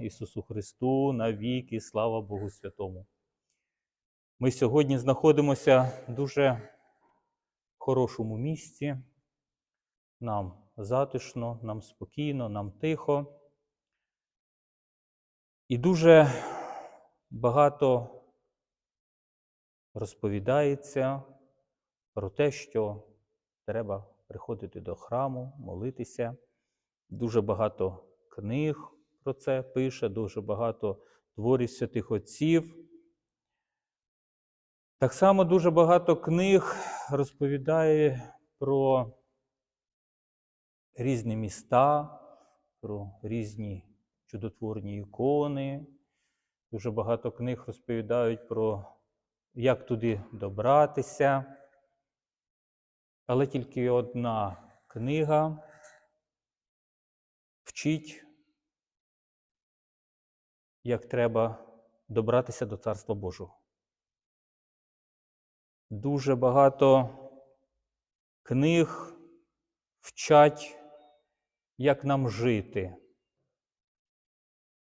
Ісусу Христу, навіки, слава Богу Святому. Ми сьогодні знаходимося в дуже хорошому місці. Нам затишно, нам спокійно, нам тихо. І дуже багато розповідається про те, що треба приходити до храму, молитися. Дуже багато книг про це пише, дуже багато творів святих отців. Так само дуже багато книг розповідає про різні міста, про різні чудотворні ікони. Дуже багато книг розповідають про як туди добратися. Але тільки одна книга вчить, як треба добратися до Царства Божого. Дуже багато книг вчать, як нам жити.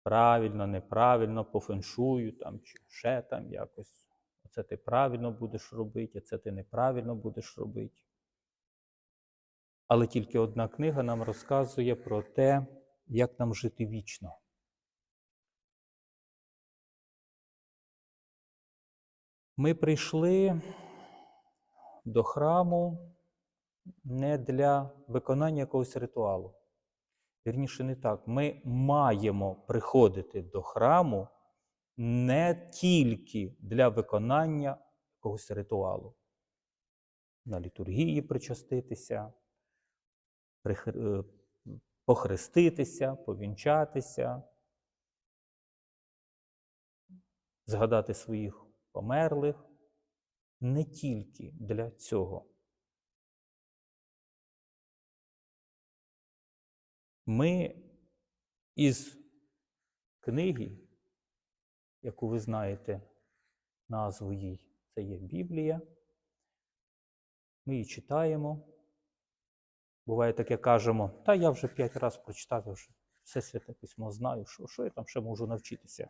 Правильно, неправильно, по феншую там, чи ще там якось. Оце ти правильно будеш робити, а це ти неправильно будеш робити. Але тільки одна книга нам розказує про те, як нам жити вічно. Ми прийшли до храму не для виконання якогось ритуалу. Вірніше, не так. Ми маємо приходити до храму не тільки для виконання якогось ритуалу. На літургії причаститися, е, похреститися, повінчатися, згадати своїх померлих. Не тільки для цього. Ми із книги, яку ви знаєте назву їй, це є Біблія. Ми її читаємо. Буває таке кажемо, та я вже п'ять разів прочитав, я вже все святе письмо знаю, що, що я там ще можу навчитися.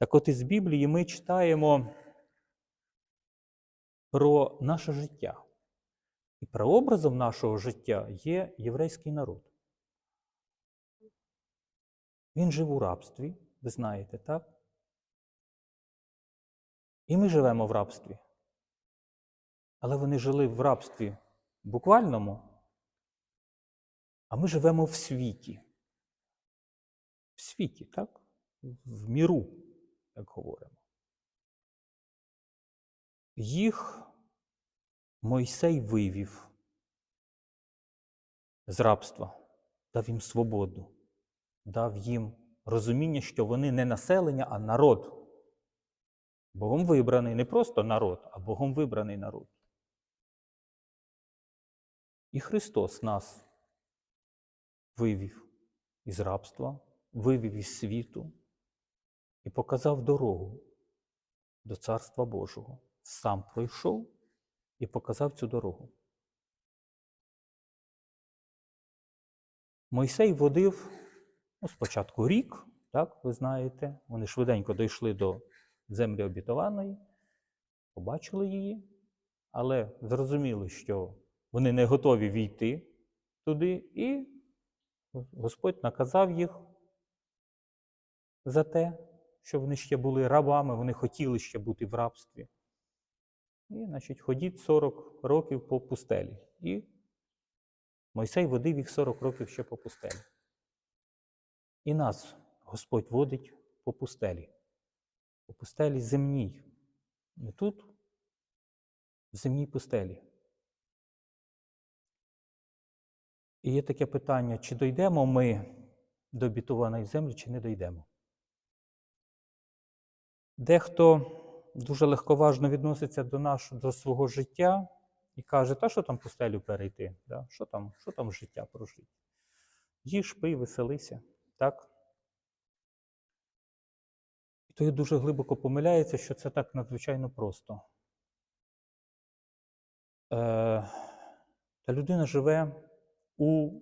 Так от із Біблії ми читаємо про наше життя. І прообразом нашого життя є єврейський народ. Він жив у рабстві, ви знаєте, так? І ми живемо в рабстві. Але вони жили в рабстві буквальному, а ми живемо в світі. В світі, так? В міру, як говоримо. Їх Мойсей вивів з рабства, дав їм свободу, дав їм розуміння, що вони не населення, а народ. Богом вибраний не просто народ, а Богом вибраний народ. І Христос нас вивів із рабства, вивів із світу і показав дорогу до Царства Божого. Сам пройшов і показав цю дорогу. Мойсей водив ну, спочатку рік, так, ви знаєте, вони швиденько дійшли до землі обітованої, побачили її, але зрозуміли, що вони не готові війти туди, і Господь наказав їх за те, що вони ще були рабами, вони хотіли ще бути в рабстві. І, значить, ходіть 40 років по пустелі. І Мойсей водив їх 40 років ще по пустелі. І нас Господь водить по пустелі, по пустелі земній. Не тут, в земній пустелі. І є таке питання, чи дійдемо ми до обітованої землі, чи не дійдемо. Дехто дуже легковажно відноситься до нашого, до свого життя і каже, та що там пустелю перейти? Да? Що там що там життя прожити? Їж, пий, веселися. Так? І той дуже глибоко помиляється, що це так надзвичайно просто. Е, Та людина живе у,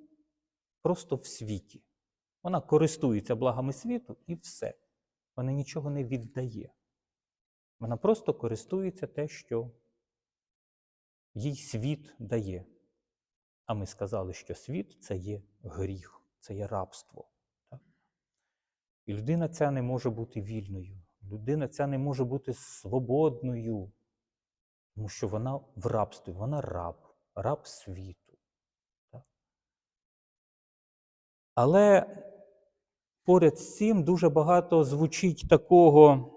просто в світі. Вона користується благами світу і все. Вона нічого не віддає. Вона просто користується те, що їй світ дає. А ми сказали, що світ це є гріх, це є рабство. Так? І людина ця не може бути вільною. Людина ця не може бути свободною, тому що вона в рабстві, вона раб, раб світу. Так? Але поряд з цим дуже багато звучить такого.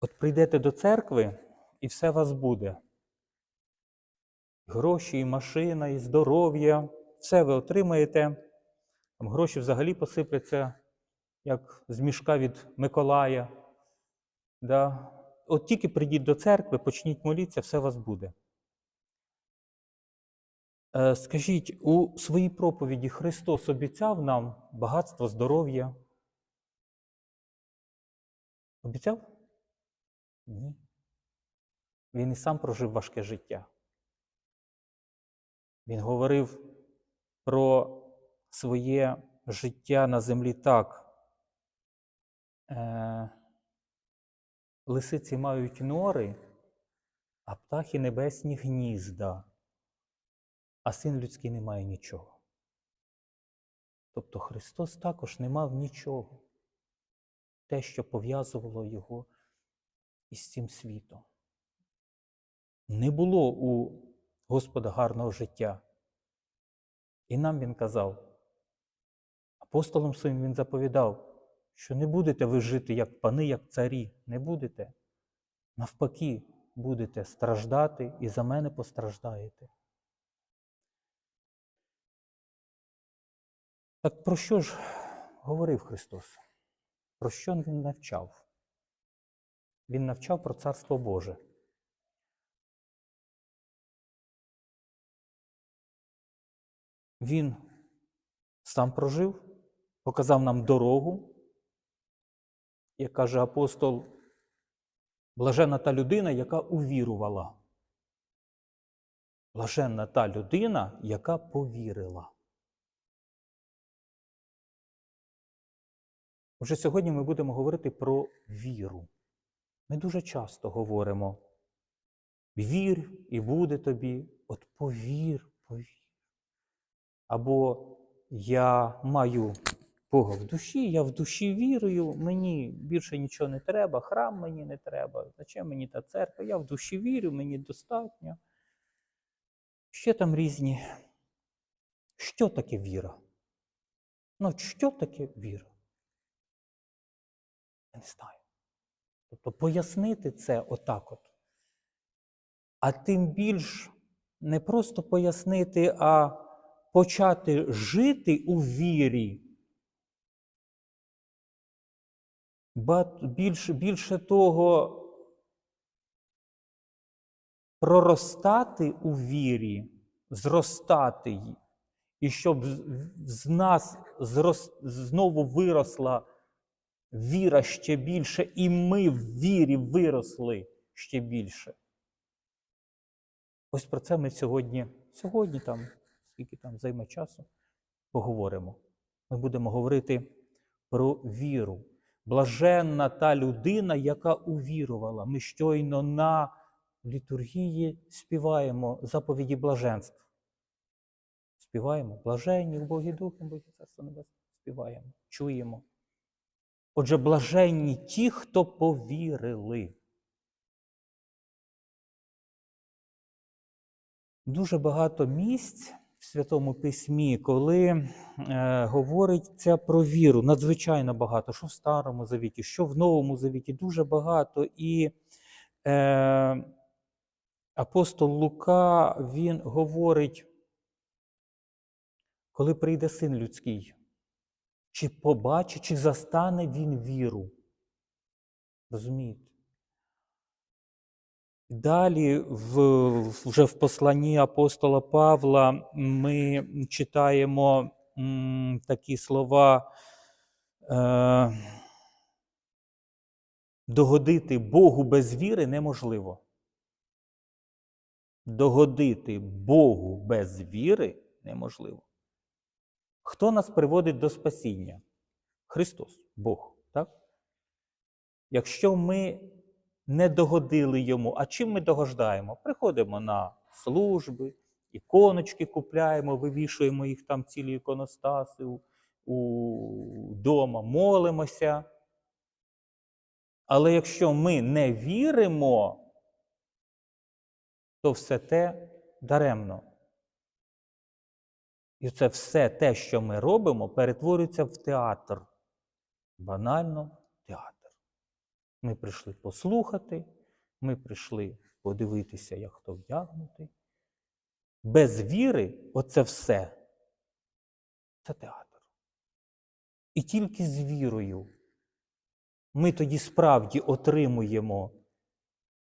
От прийдете до церкви, і все вас буде. Гроші, і машина, і здоров'я, все ви отримаєте. Там гроші взагалі посипляться, як з мішка від Миколая. Да? От тільки прийдіть до церкви, почніть молитися, все вас буде. Е, Скажіть, у своїй проповіді Христос обіцяв нам багатство, здоров'я? Обіцяв? Ні. Він і сам прожив важке життя. Він говорив про своє життя на землі так. Е, Лисиці мають нори, а птахи небесні гнізда, а син людський не має нічого. Тобто Христос також не мав нічого, те, що пов'язувало його із цим світом. Не було у Господа гарного життя. І нам Він казав, апостолам своїм Він заповідав, що не будете ви жити як пани, як царі, не будете. Навпаки, будете страждати і за мене постраждаєте. Так про що ж говорив Христос? Про що Він навчав? Він навчав про Царство Боже. Він сам прожив, показав нам дорогу, як каже апостол, блаженна та людина, яка увірувала. Блаженна та людина, яка повірила. Уже сьогодні ми будемо говорити про віру. Ми дуже часто говоримо: вір і буде тобі, от повір, повір. Або я маю Бога в душі, я в душі вірую, мені більше нічого не треба, храм мені не треба, зачем мені та церква? Я в душі вірю, мені достатньо. Ще там різні. Що таке віра? Ну, що таке віра? Я не знаю. Тобто пояснити це отак от. А тим більш не просто пояснити, а почати жити у вірі. Більше, більше того, проростати у вірі, зростати її, і щоб з нас зрос, знову виросла віра ще більше, і ми в вірі виросли ще більше. Ось про це ми сьогодні, сьогодні там, скільки там займе часу, поговоримо. Ми будемо говорити про віру. Блаженна та людина, яка увірувала. Ми щойно на літургії співаємо заповіді блаженств. Співаємо блаженні в Богі Духом, Богі Царство Небесне. Співаємо, чуємо. Отже, блаженні ті, хто повірили. Дуже багато місць в Святому Письмі, коли е, говориться про віру, надзвичайно багато, що в Старому Завіті, що в Новому Завіті, дуже багато. І е, апостол Лука він говорить, коли прийде син людський, чи побачить, чи застане він віру. Розумієте? Далі, в, вже в посланні апостола Павла, ми читаємо м, такі слова е, догодити Богу без віри неможливо. Догодити Богу без віри неможливо. Хто нас приводить до спасіння? Христос, Бог. Так? Якщо ми не догодили йому, а чим ми догождаємо? Приходимо на служби, іконочки купляємо, вивішуємо їх там цілі іконостаси у, у дома, молимося. Але якщо ми не віримо, то все те даремно. І це все те, що ми робимо, перетворюється в театр. Банально театр. Ми прийшли послухати, ми прийшли подивитися, як хто вдягнутий. Без віри оце все це театр. І тільки з вірою ми тоді справді отримуємо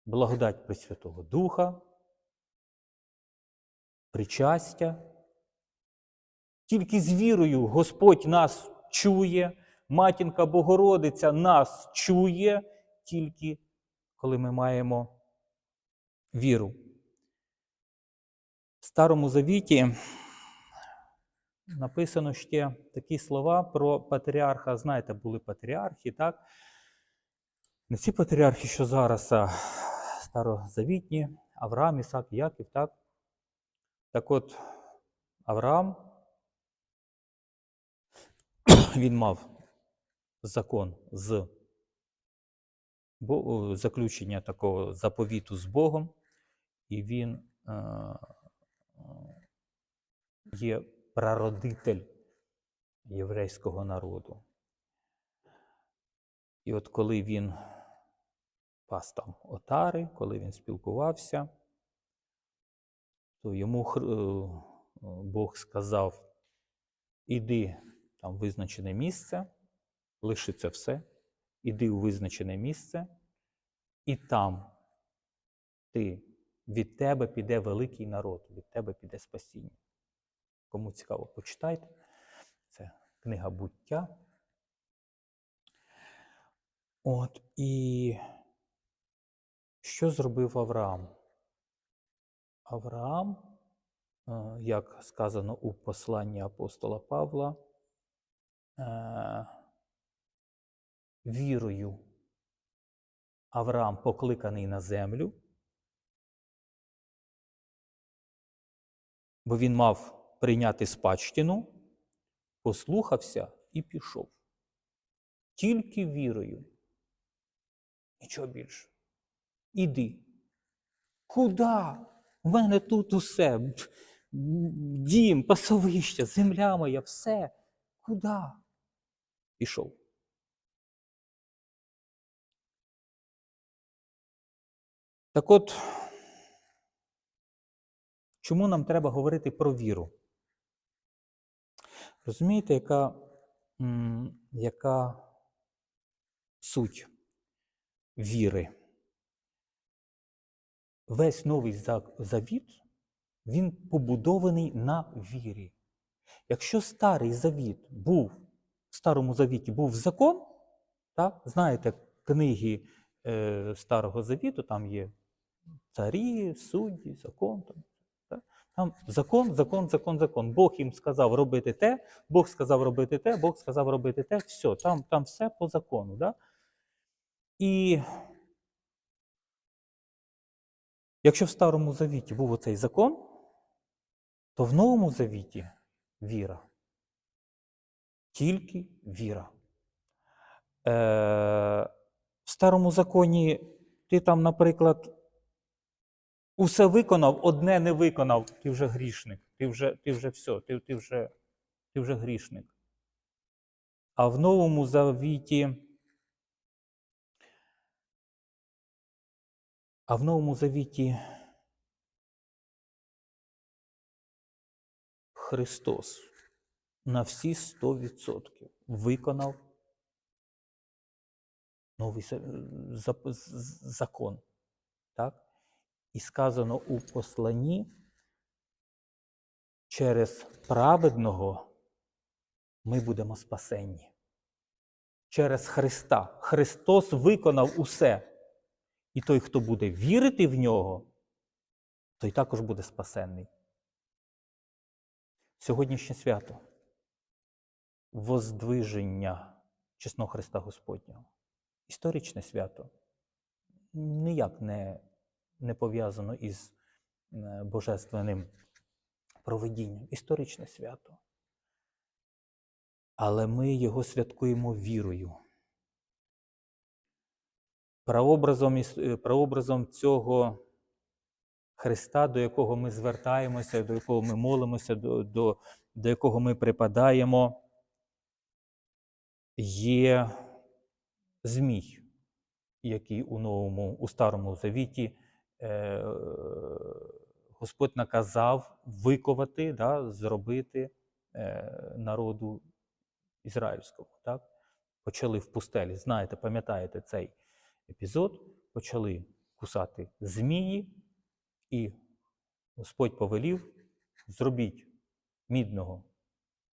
благодать Пресвятого Духа, причастя. Тільки з вірою Господь нас чує, матінка Богородиця нас чує, тільки коли ми маємо віру. В Старому Завіті написано ще такі слова про патріарха. Знаєте, були патріархи, так? Не ці патріархи, що зараз, а старозавітні, Авраам, Ісак, Яків, так? Так от, Авраам, він мав закон з заключення такого заповіту з Богом, і він е, е, є прародитель єврейського народу. І от коли він пас там отари, коли він спілкувався, то йому е, Бог сказав: іди там визначене місце, лиши це все, іди у визначене місце, і там ти, від тебе піде великий народ, від тебе піде спасіння. Кому цікаво, почитайте. Це книга буття. От і що зробив Авраам? Авраам, е, як сказано у посланні апостола Павла, е, вірою Авраам покликаний на землю, бо він мав прийняти спадщину, послухався і пішов. Тільки вірою. Нічого більше. Іди. Куда? У мене тут усе. Дім, пасовище, земля моя, все. Куда? Пішов. Так от, чому нам треба говорити про віру? Розумієте, яка, яка суть віри? Весь новий За- завіт, він побудований на вірі. Якщо старий завіт був, в старому завіті був закон, так, знаєте, книги е, Старого Завіту, там є царі, судді, закон. Там, так? там закон, закон, закон, закон. Бог їм сказав робити те, Бог сказав робити те, Бог сказав робити те, все, там, там все по закону. Да? І якщо в Старому Завіті був оцей закон, то в Новому Завіті віра. Тільки віра. Е, в старому законі ти там, наприклад, усе виконав, одне не виконав, ти вже грішник, ти вже, ти вже все, ти, ти, вже, ти вже грішник. А в Новому Завіті. А в Новому Завіті Христос на всі 100% виконав новий закон. Так? І сказано у посланні, через праведного ми будемо спасенні. Через Христа. Христос виконав усе. І той, хто буде вірити в нього, той також буде спасенний. Сьогоднішнє свято. Воздвиження чесного Христа Господнього. Історичне свято ніяк не, не пов'язано із е, божественним проведінням. Історичне свято. Але ми його святкуємо вірою. Прообразом, е, прообразом цього Христа, до якого ми звертаємося, до якого ми молимося, до, до, до якого ми припадаємо, є Змій, який у новому, у старому завіті е, Господь наказав виковати, да, зробити е, народу ізраїльському. Так? Почали в пустелі. Знаєте, пам'ятаєте цей епізод? Почали кусати змії, і Господь повелів: зробіть мідного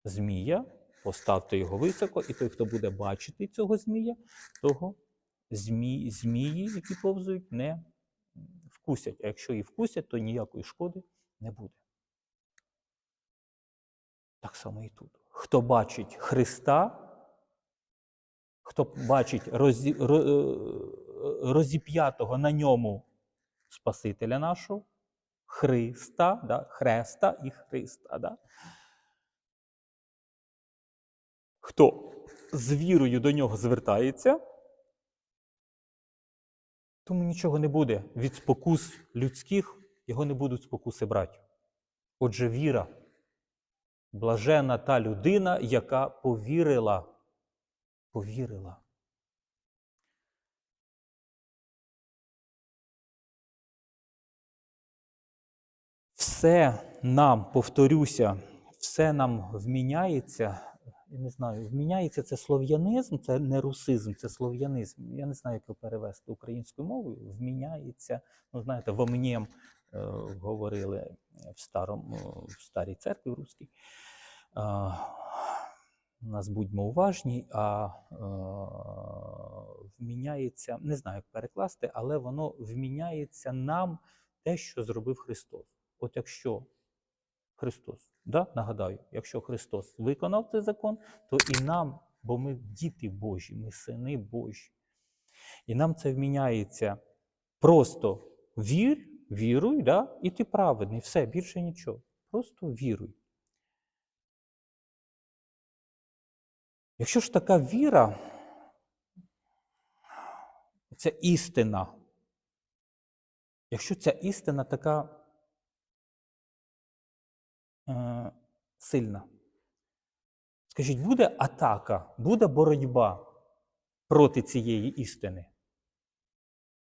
змія, поставте його високо, і той, хто буде бачити цього змія, того змі, змії, які повзують, не вкусять. А якщо і вкусять, то ніякої шкоди не буде. Так само і тут. Хто бачить Христа, хто бачить розі, е, розіп'ятого на ньому Спасителя нашого, Христа, да, Хреста і Христа. Да? Хто з вірою до нього звертається, тому нічого не буде від спокус людських, його не будуть спокуси брати. Отже, віра, блажена та людина, яка повірила, повірила. Все нам, повторюся, все нам вміняється. Я не знаю, вміняється це слов'янизм, це не русизм, це слов'янизм. Я не знаю, як його перевести українською мовою. Вміняється, ну знаєте, вомнєм е, говорили в старому, в старій церкві руській. У нас будьмо уважні, а е, вміняється, не знаю, як перекласти, але воно вміняється нам те, що зробив Христос. От якщо Христос, да, нагадаю, якщо Христос виконав цей закон, то і нам, бо ми діти Божі, ми сини Божі. І нам це вміняється просто вір, віруй, да, і ти праведний, все, більше нічого. Просто віруй. Якщо ж така віра, ця істина, якщо ця істина така е, сильна, скажіть, буде атака, буде боротьба проти цієї істини?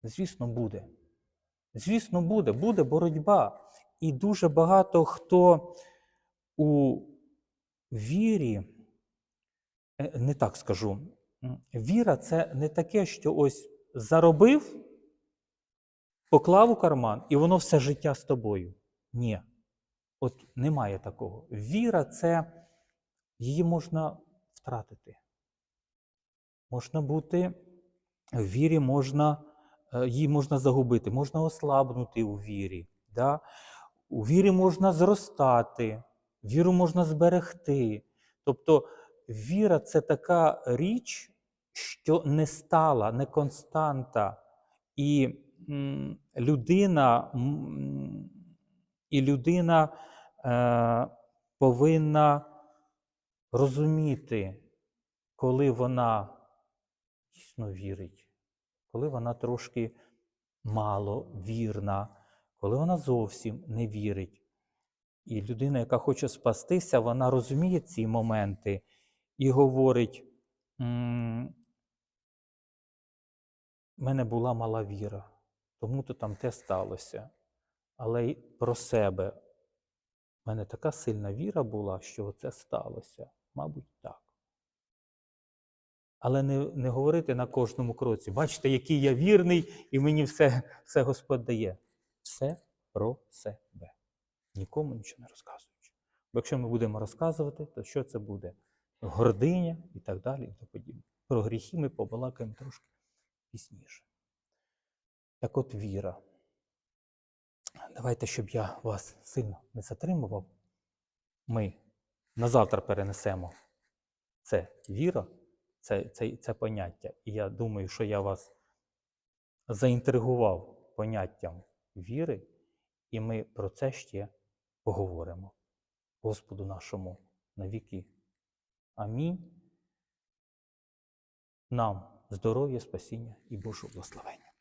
Звісно, буде. Звісно, буде, буде боротьба. І дуже багато хто у вірі, е, не так скажу, віра це не таке, що ось заробив, поклав у карман, і воно все життя з тобою. Ні. От немає такого. Віра це її можна втратити. Можна бути в вірі, можна, е, її можна загубити, можна ослабнути у вірі. Да? У вірі можна зростати, віру можна зберегти. Тобто віра це така річ, що не стала, не константа. І м, людина, м, і людина повинна розуміти, коли вона дійсно вірить, коли вона трошки мало вірна, коли вона зовсім не вірить. І людина, яка хоче спастися, вона розуміє ці моменти і говорить: «М, в мене була мала віра, тому то там те сталося. Але й про себе. В мене така сильна віра була, що це сталося. Мабуть, так. Але не, не говорити на кожному кроці. Бачите, який я вірний, і мені все, все Господь дає. Все про себе. Нікому нічого не розказуючи. Бо якщо ми будемо розказувати, то що це буде? Гординя і так далі, і подібне. Про гріхи ми побалакаємо трошки пізніше. Так от віра. Давайте, щоб я вас сильно не затримував, ми на завтра перенесемо це віра, це, це, це поняття. І я думаю, що я вас заінтригував поняттям віри, і ми про це ще поговоримо. Господу нашому навіки. Амінь. Нам здоров'я, спасіння і Божого благословення.